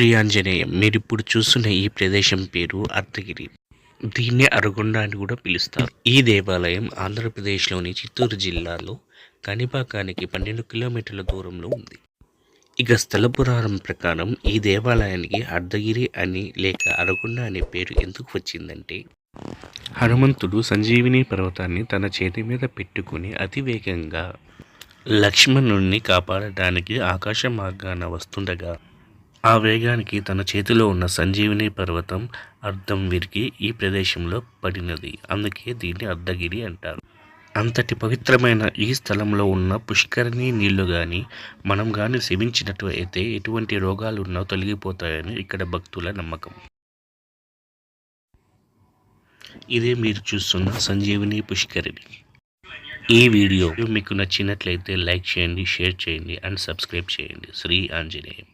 శ్రీ ఆంజనేయం మీరు ఇప్పుడు చూస్తున్న ఈ ప్రదేశం పేరు అర్ధగిరి. దీన్ని అరగొండ అని కూడా పిలుస్తారు. ఈ దేవాలయం ఆంధ్రప్రదేశ్లోని చిత్తూరు జిల్లాలో కనిపాకానికి పన్నెండు కిలోమీటర్ల దూరంలో ఉంది. ఇక స్థల పురాణం ప్రకారం ఈ దేవాలయానికి అర్ధగిరి అని లేక అరగొండ అనే పేరు ఎందుకు వచ్చిందంటే హనుమంతుడు సంజీవిని పర్వతాన్ని తన చేతి మీద పెట్టుకుని అతివేగంగా లక్ష్మణుణ్ణి కాపాడడానికి ఆకాశ మార్గాన వస్తుండగా ఆ వేగానికి తన చేతిలో ఉన్న సంజీవిని పర్వతం అర్థం విరిగి ఈ ప్రదేశంలో పడినది. అందుకే దీన్ని అర్ధగిరి అంటారు. అంతటి పవిత్రమైన ఈ స్థలంలో ఉన్న పుష్కరిణి నీళ్ళు కానీ మనం కానీ సేవించినట్టు అయితే ఎటువంటి రోగాలు ఉన్నా తొలగిపోతాయని ఇక్కడ భక్తుల నమ్మకం. ఇదే మీరు చూస్తున్న సంజీవిని పుష్కరిణి. ఈ వీడియో మీకు నచ్చినట్లయితే లైక్ చేయండి షేర్ చేయండి అండ్ సబ్స్క్రైబ్ చేయండి. శ్రీ ఆంజనేయం.